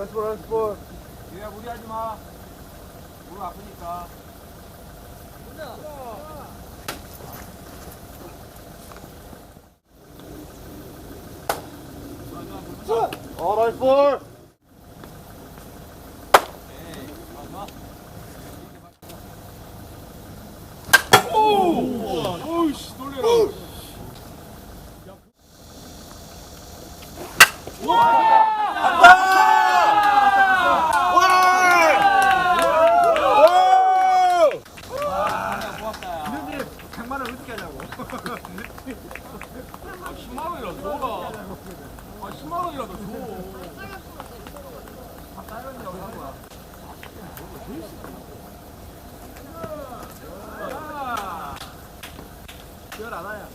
연습볼 연습볼 얘야 무리하지 마. 무릎 아프니까. 어 나이스 볼 오우씨 놀래라. 이런데 장만을 어떻게 하냐고 아, 10만 원이라도 줘라. 아 10만 원이라도 줘. 별안 와요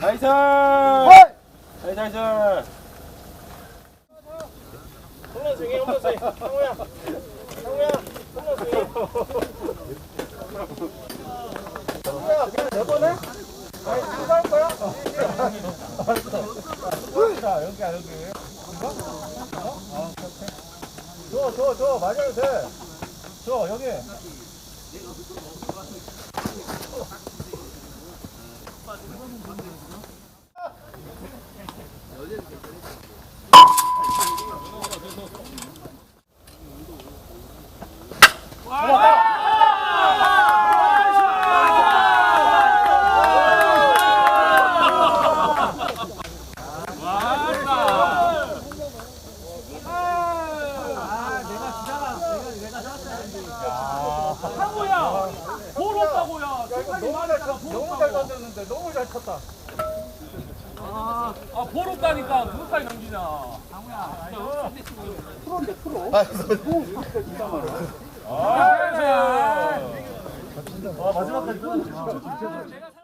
나이스! 나이스, 나이스! 홈런 스윙, 홈런 스윙. 형우야. 형우야, 홈런 스윙. 내보내? 아니, 누가 할 거야? 자, 여기야, 여기. 이거? 어? 아, 오케이. 줘, 줘, 줘. 맞아도 돼. 줘, 여기. 상호야. 볼 없다고야. 너무 잘 쳤, 너무 잘 던졌는데 너무 잘 쳤다. 아, 볼 없다니까 그것까지 넘기냐. 아, 마지막까지 끊어.